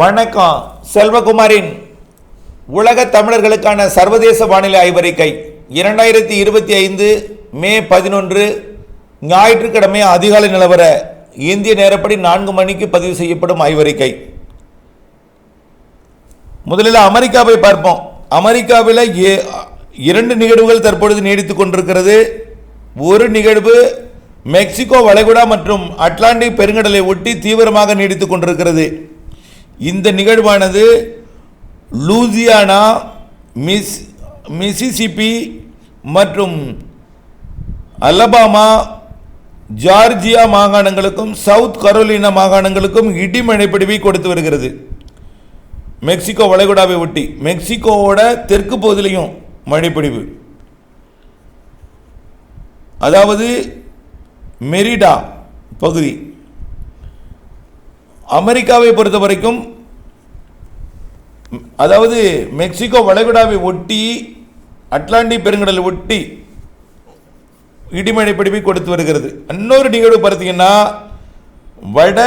வணக்கம் செல்வகுமாரின் உலக தமிழர்களுக்கான சர்வதேச வானிலை ஆய்வறிக்கை. இரண்டாயிரத்தி இருபத்தி ஐந்து மே பதினொன்று ஞாயிற்றுக்கிழமை அதிகாலை நிலவர இந்திய நேரப்படி நான்கு மணிக்கு பதிவு செய்யப்படும் ஆய்வறிக்கை. முதலில் அமெரிக்காவை பார்ப்போம். அமெரிக்காவில் ஏ- இரண்டு நிகழ்வுகள் தற்பொழுது நீடித்துக் கொண்டிருக்கிறது. ஒரு நிகழ்வு மெக்சிகோ வளைகுடா மற்றும் அட்லாண்டிக் பெருங்கடலை ஒட்டி தீவிரமாக நீடித்துக் கொண்டிருக்கிறது. இந்த நிகழ்வானது லூசியானா மிஸ் மிசிசிபி மற்றும் அலபாமா ஜார்ஜியா மாகாணங்களுக்கும் சவுத் கரோலினா மாகாணங்களுக்கும் இடிமழை பிடிவை கொடுத்து வருகிறது. மெக்சிகோ வளைகுடாவை ஒட்டி மெக்சிகோவோட தெற்கு பகுதியிலையும் மழைப்பிடிவு அதாவது மெரிடா பகுதி அமெரிக்காவை பொறுத்த வரைக்கும் அதாவது மெக்சிகோ வளைகுடாவை ஒட்டி அட்லாண்டிக் பெருங்கடலை ஒட்டி இடிமழை பிடிப்பை கொடுத்து வருகிறது. இன்னொரு நிகழ்வு பார்த்தீங்கன்னா வட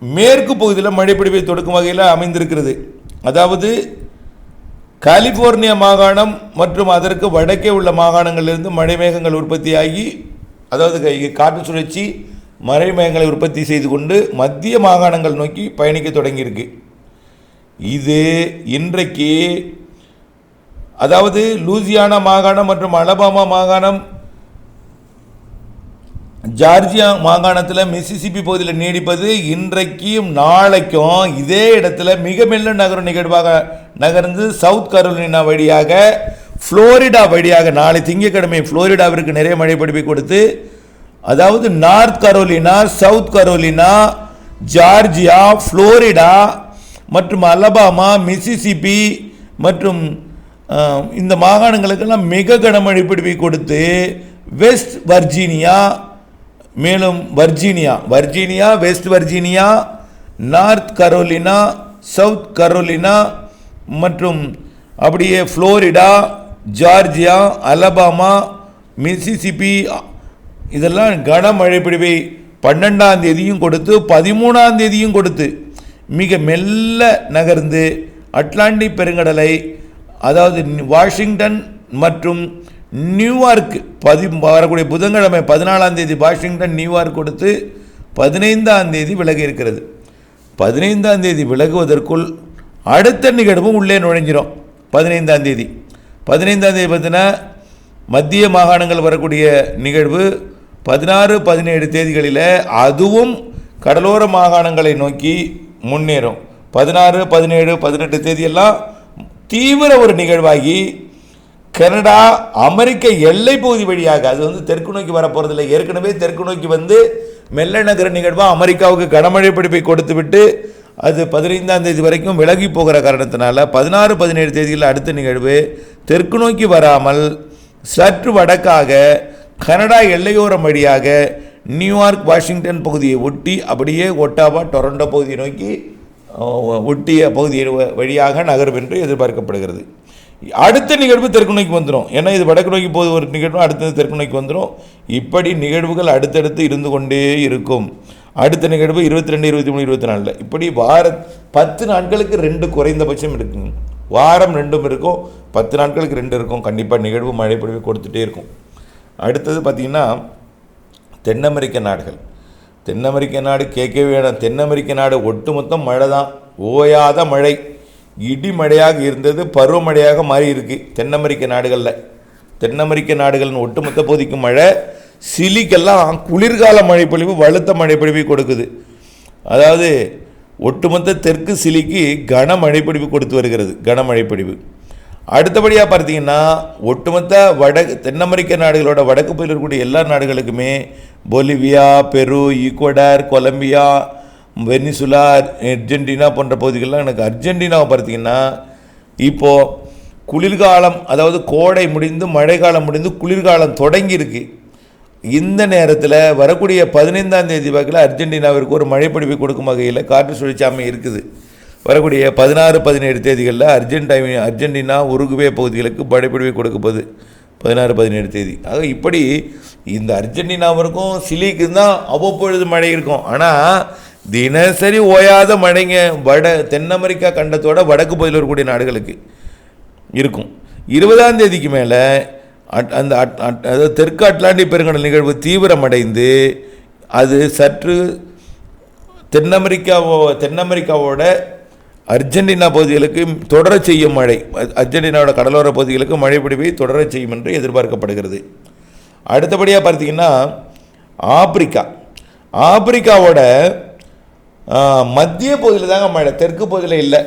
மேற்கு பகுதியில் மழைப்பிடிப்பை தொடுக்கும் வகையில் அமைந்திருக்கிறது. அதாவது கலிஃபோர்னியா மாகாணம் மற்றும் அதற்கு வடக்கே உள்ள மாகாணங்களிலிருந்து மழை மேகங்கள் உற்பத்தியாகி அதாவது கை- காற்று சுழற்சி மறைமயங்களை உற்பத்தி செய்து கொண்டு மத்திய மாகாணங்கள் நோக்கி பயணிக்க தொடங்கியிருக்கு. இது இன்றைக்கு அதாவது லூசியானா மாகாணம் மற்றும் அலபாமா மாகாணம் ஜார்ஜியா மாகாணத்தில் மிசிசிபி பகுதியில் நீடிப்பது இன்றைக்கும் நாளைக்கும் இதே இடத்துல மிக மெல்ல நகரும் நிகழ்வாக நகர்ந்து சவுத் கரோலினா வழியாக ஃப்ளோரிடா வழியாக நாளை திங்கக்கிழமை ஃப்ளோரிடாவிற்கு நிறைய மழை பிடிப்பை கொடுத்து அதாவது North Carolina South Carolina Georgia Florida மற்றும் அலபாமா மிசிசிபி மற்றும் இந்த மாகாணங்களுக்கெல்லாம் மிக கனமழை பிடிப்பை கொடுத்து வெஸ்ட் வர்ஜீனியா மேலும் Virginia Virginia West Virginia North Carolina South Carolina மற்றும் அப்படியே ஃப்ளோரிடா ஜார்ஜியா அலபாமா மிசிசிபி இதெல்லாம் கனமழை பிடிவை பன்னெண்டாம் தேதியும் கொடுத்து பதிமூணாம் தேதியும் கொடுத்து மிக மெல்ல நகர்ந்து அட்லாண்டிக் பெருங்கடலை அதாவது வாஷிங்டன் மற்றும் நியூயார்க் பதி வரக்கூடிய புதன்கிழமை பதினாலாம் தேதி வாஷிங்டன் நியூயார்க் கொடுத்து பதினைந்தாம் தேதி விலகி இருக்கிறது. பதினைந்தாம் தேதி விலகுவதற்குள் அடுத்த நிகழ்வும் உள்ளே நுழைஞ்சிரும் பதினைந்தாம் தேதி. பதினைந்தாம் தேதி பார்த்தீங்கன்னா மத்திய மாகாணங்கள் வரக்கூடிய நிகழ்வு பதினாறு பதினேழு தேதிகளில் அதுவும் கடலோர மாகாணங்களை நோக்கி முன்னேறும். பதினாறு பதினேழு பதினெட்டு தேதியெல்லாம் தீவிர ஒரு நிகழ்வாகி கனடா அமெரிக்க எல்லை பகுதி வழியாக அது வந்து தெற்கு நோக்கி வரப்போகிறதில்ல ஏற்கனவே தெற்கு நோக்கி வந்து மெல்ல நகர நிகழ்வாக அமெரிக்காவுக்கு கனமழை பிடிப்பை கொடுத்துவிட்டு அது பதினைந்தாம் தேதி வரைக்கும் விலகி போகிற காரணத்தினால பதினாறு பதினேழு தேதியில் அடுத்த நிகழ்வு தெற்கு நோக்கி வராமல் சற்று வடக்காக கனடா எல்லையோரம் வழியாக நியூயார்க் வாஷிங்டன் பகுதியை ஒட்டி அப்படியே ஒட்டாவா டொரண்டோ பகுதியை நோக்கி ஒட்டிய பகுதி வ- வழியாக நகரும் என்று எதிர்பார்க்கப்படுகிறது. அடுத்த நிகழ்வு தெற்கு நோக்கி வந்துடும் ஏன்னா இது வடக்கு நோக்கி போது ஒரு நிகழ்வு அடுத்தது தெற்கு நோக்கி வந்துடும் இப்படி நிகழ்வுகள் அடுத்தடுத்து இருந்து கொண்டே இருக்கும். அடுத்த நிகழ்வு இருபத்தி ரெண்டு இருபத்தி மூணு இருபத்தி நாலில் இப்படி வார பத்து நாட்களுக்கு ரெண்டு குறைந்தபட்சம் இருக்குங்க வாரம் ரெண்டும் இருக்கும் பத்து நாட்களுக்கு ரெண்டு இருக்கும். கண்டிப்பாக நிகழ்வு மழை பொழிவு கொடுத்துட்டே இருக்கும். அடுத்தது பார்த்திங்கன்னா தென் அமெரிக்க நாடுகள். தென் அமெரிக்க நாடு கேட்கவே வேணாம். தென் அமெரிக்க நாடு ஒட்டுமொத்தம் மழை தான் ஓயாத மழை. இடி மழையாக இருந்தது பருவமழையாக மாறி இருக்கு தென் அமெரிக்க நாடுகளில். தென் அமெரிக்க நாடுகளின் ஒட்டுமொத்த பகுதிக்கு மழை. சிலிக்கெல்லாம் குளிர்கால மழைப்பொழிவு வலுத்த மழைப்பொழிவை கொடுக்குது. அதாவது ஒட்டுமொத்த தெற்கு சிலிக்கு கனமழைப்பொழிவு கொடுத்து வருகிறது. கனமழைப்பொழிவு அடுத்தபடியாக பார்த்தீங்கன்னா ஒட்டுமொத்த வட தென் அமெரிக்க நாடுகளோட வடக்கு பகுதியில் இருக்கக்கூடிய எல்லா நாடுகளுக்குமே Bolivia Peru Ecuador Colombia Venezuela Argentina போன்ற பகுதிகளெலாம் எனக்கு அர்ஜென்டினாவை பார்த்தீங்கன்னா இப்போது குளிர்காலம் அதாவது கோடை முடிந்து மழைக்காலம் முடிந்து குளிர்காலம் தொடங்கியிருக்கு. இந்த நேரத்தில் வரக்கூடிய பதினைந்தாம் தேதி வாக்கில் அர்ஜென்டினாவிற்கு ஒரு மழைப்பொழிவை கொடுக்கும் வகையில் காற்று சுழற்சி இருக்குது. வரக்கூடிய பதினாறு பதினேழு தேதிகளில் அர்ஜென்டினா அர்ஜென்டினா உருகுவே பகுதிகளுக்கு மழைப்பொழிவை கொடுக்கப்போகுது பதினாறு பதினேழு தேதி. ஆக இப்படி இந்த அர்ஜென்டினாவிற்கும் சிலிக்கு தான் அவ்வப்பொழுது மழை இருக்கும். ஆனால் தினசரி ஓயாத மழைங்க வட தென் அமெரிக்கா கண்டத்தோட வடக்கு பகுதியில் இருக்கக்கூடிய நாடுகளுக்கு இருக்கும். இருபதாம் தேதிக்கு மேலே அந்த அட்- அட்- அதாவது தெற்கு அட்லாண்டிக் பெருங்கடல் நிகழ்வு தீவிரமடைந்து அது சற்று தென் அமெரிக்காவோ தென் அமெரிக்காவோட அர்ஜென்டினா பகுதிகளுக்கு தொடரச் செய்யும் மழை அர்ஜென்டினாவோட கடலோர பகுதிகளுக்கு மழை பிடிப்பை தொடரச் செய்யும் என்று எதிர்பார்க்கப்படுகிறது. அடுத்தபடியாக பார்த்தீங்கன்னா ஆப்பிரிக்கா. ஆப்பிரிக்காவோட மத்திய பகுதியில் தாங்க மழை தெற்கு பகுதியில் இல்லை.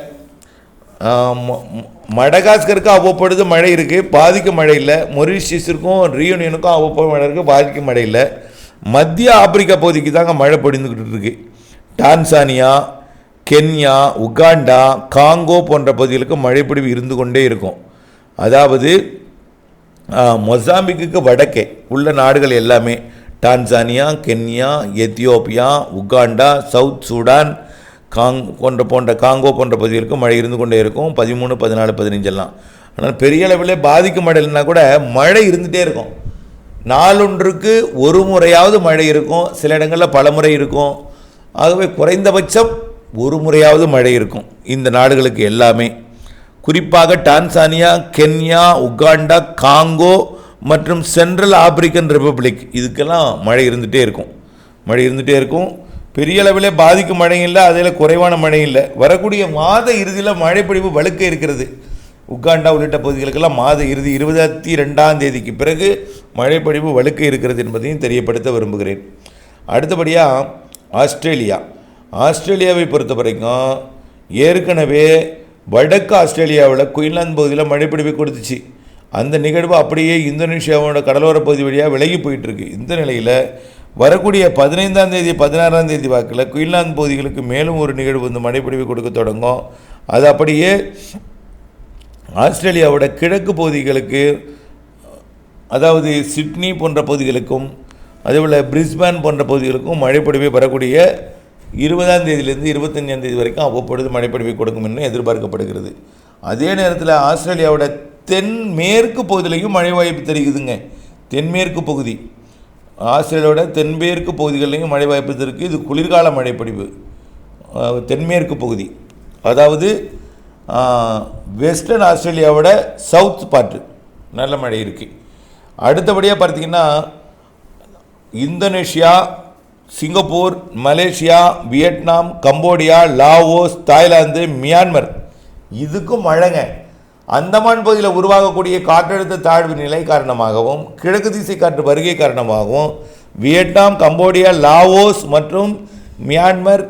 ம- மடகாஸ்கருக்கு அவ்வப்பொழுது மழை இருக்குது பாதிக்கும் மழை இல்லை. மொரிஷியஸிற்கும் ரியூனியனுக்கும் அவ்வப்போது மழை இருக்குது பாதிக்கும் மழை இல்லை. மத்திய ஆப்பிரிக்கா பகுதிக்கு தாங்க மழை பொழிந்துக்கிட்டு இருக்குது டான்சானியா கென்யா உகாண்டா காங்கோ போன்ற பகுதிகளுக்கு மழைப்பிடிவு இருந்து கொண்டே இருக்கும். அதாவது மொசாம்பிக்கு மொசாம்பிக்குக்கு வடக்கே உள்ள நாடுகள் எல்லாமே Tanzania Kenya Ethiopia Uganda South Sudan காங் போன்ற போன்ற காங்கோ போன்ற பகுதிகளுக்கு மழை இருந்து கொண்டே இருக்கும். பதிமூணு பதினாலு பதினஞ்செல்லாம் ஆனால் பெரிய அளவில் பாதிக்கும் மழை இல்லைன்னா கூட மழை இருந்துகிட்டே இருக்கும். நாளொன்றுக்கு ஒரு முறையாவது மழை இருக்கும். சில இடங்களில் பல முறை இருக்கும். ஆகவே குறைந்தபட்சம் ஒரு முறையாவது மழை இருக்கும். இந்த நாடுகளுக்கு எல்லாமே. குறிப்பாக டான்சானியா கென்யா உகாண்டா காங்கோ மற்றும் சென்ட்ரல் ஆப்பிரிக்கன் ரிப்பப்ளிக். இதுக்கெல்லாம் மழை இருந்துகிட்டே இருக்கும். மழை இருந்துகிட்டே இருக்கும். பெரிய அளவில் பாதிக்கும் மழை இல்லை அதில் குறைவான மழை இல்லை. வரக்கூடிய மாத இறுதியில் மழைப்பொழிவு வலுக்க இருக்கிறது. உகாண்டா உள்ளிட்ட பகுதிகளுக்கெல்லாம் மாத இறுதி இருபத்தி ரெண்டாம் தேதிக்கு பிறகு மழைப்பொழிவு வலுக்க இருக்கிறது என்பதையும் தெரியப்படுத்த விரும்புகிறேன். அடுத்தபடியாக ஆஸ்திரேலியா. ஆஸ்திரேலியாவை பொறுத்த வரைக்கும் ஏற்கனவே வடக்கு ஆஸ்திரேலியாவில் குயின்லாந்து பகுதியில் மழைப்பிடிவை கொடுத்துச்சு. அந்த நிகழ்வு அப்படியே இந்தோனேஷியாவோட கடலோர பகுதி வழியாக விலகி போயிட்டுருக்கு. இந்த நிலையில் வரக்கூடிய பதினைந்தாம் தேதி பதினாறாம் தேதி வாக்கில் குயின்லாந்து பகுதிகளுக்கு மேலும் ஒரு நிகழ்வு வந்து மழைப்பிடிவை கொடுக்க தொடங்கும். அது அப்படியே ஆஸ்திரேலியாவோட கிழக்கு பகுதிகளுக்கு அதாவது சிட்னி போன்ற பகுதிகளுக்கும் அதேபோல் பிரிஸ்பேன் போன்ற பகுதிகளுக்கும் மழைப்பொழிவை வரக்கூடிய இருபதாம் தேதியிலிருந்து இருபத்தஞ்சாம் தேதி வரைக்கும் அவ்வப்பொழுது மழைப்பொழிவை கொடுக்கும் என்று எதிர்பார்க்கப்படுகிறது. அதே நேரத்தில் ஆஸ்திரேலியாவோட தென்மேற்கு பகுதியிலையும் மழை வாய்ப்பு தெரியுதுங்க. தென்மேற்கு பகுதி. ஆஸ்திரேலியாவோட தென்மேற்கு பகுதிகளிலையும் மழை வாய்ப்பு இருக்குது இது குளிர்கால மழைப்பொழிவு தென்மேற்கு பகுதி. அதாவது வெஸ்டர்ன் ஆஸ்திரேலியாவோட சவுத் பார்ட்டு நல்ல மழை இருக்குது அடுத்தபடியாக பார்த்திங்கன்னா Indonesia Singapore Malaysia Vietnam Cambodia Laos Thailand Myanmar. இதுக்கும் மழைங்க அந்தமான் பகுதியில் உருவாகக்கூடிய காற்றழுத்த தாழ்வு நிலை காரணமாகவும் கிழக்கு திசை காற்று வருகை காரணமாகவும் வியட்நாம் கம்போடியா லாவோஸ் மற்றும் Myanmar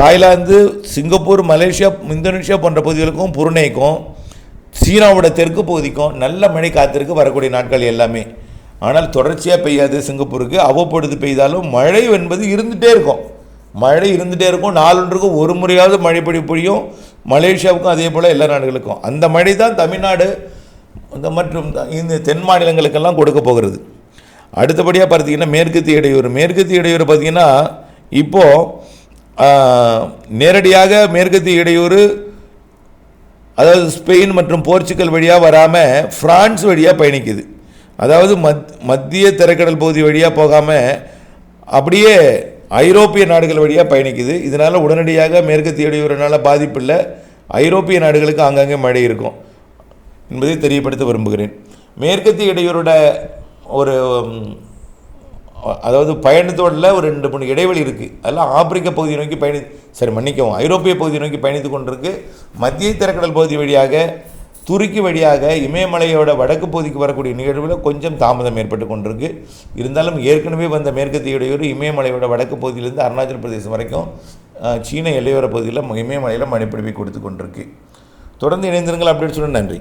Thailand Singapore Malaysia Indonesia போன்ற பகுதிகளுக்கும் புருனேக்கும் சீனாவோட தெற்கு பகுதிக்கும் நல்ல மழை காத்திருக்கு வரக்கூடிய நாட்கள் எல்லாமே. ஆனால் தொடர்ச்சியாக பெய்யாது சிங்கப்பூருக்கு. அவ்வப்பொழுது பெய்தாலும் மழை என்பது இருந்துகிட்டே இருக்கும். மழை இருந்துகிட்டே இருக்கும். நாளொன்றுக்கும் ஒரு முறையாவது மழை பொழி பொழியும். மலேசியாவுக்கும் அதே போல் எல்லா நாடுகளுக்கும். அந்த மழை தான் தமிழ்நாடு இந்த மற்றும் இந்த தென் மாநிலங்களுக்கெல்லாம் கொடுக்க போகிறது. அடுத்தபடியாக பார்த்தீங்கன்னா மேற்கத்திய இடையூறு மேற்கத்திய இடையூறு பார்த்தீங்கன்னா இப்போது நேரடியாக மேற்கத்திய இடையூறு அதாவது ஸ்பெயின் மற்றும் போர்ச்சுகல் வழியாக வராமல் ஃப்ரான்ஸ் வழியாக பயணிக்குது. அதாவது மத் மத்திய திரைக்கடல் பகுதி வழியாக போகாமல் அப்படியே ஐரோப்பிய நாடுகள் வழியாக பயணிக்குது. இதனால் உடனடியாக மேற்கத்திய இடையூறுனால பாதிப்பில்லை. ஐரோப்பிய நாடுகளுக்கு ஆங்காங்கே மழை இருக்கும் என்பதை தெரியப்படுத்த விரும்புகிறேன். மேற்கத்திய இடையூறோட ஒரு அதாவது பயணத்தோடில் ஒரு ரெண்டு மூணு இடைவெளி இருக்குது அதெல்லாம் ஆப்பிரிக்க பகுதியை நோக்கி பயணி சரி மன்னிக்கவும் ஐரோப்பிய பகுதியை நோக்கி பயணித்து கொண்டிருக்கு. மத்திய திரைக்கடல் பகுதி வழியாக துருக்கி வழியாக இமயமலையோட வடக்கு பகுதிக்கு வரக்கூடிய நிகழ்வில் கொஞ்சம் தாமதம் ஏற்பட்டு கொண்டிருக்கு. இருந்தாலும் ஏற்கனவே வந்த மேற்கத்திய இடையூறு இமயமலையோட வடக்கு பகுதியிலிருந்து அருணாச்சல பிரதேசம் வரைக்கும் சீன எல்லையோர பகுதியில் இமயமலையில் மழைப்பிடிவை கொடுத்து கொண்டிருக்கு. தொடர்ந்து இணைந்திருங்கள். அப்படின்னு சொல்ல நன்றி.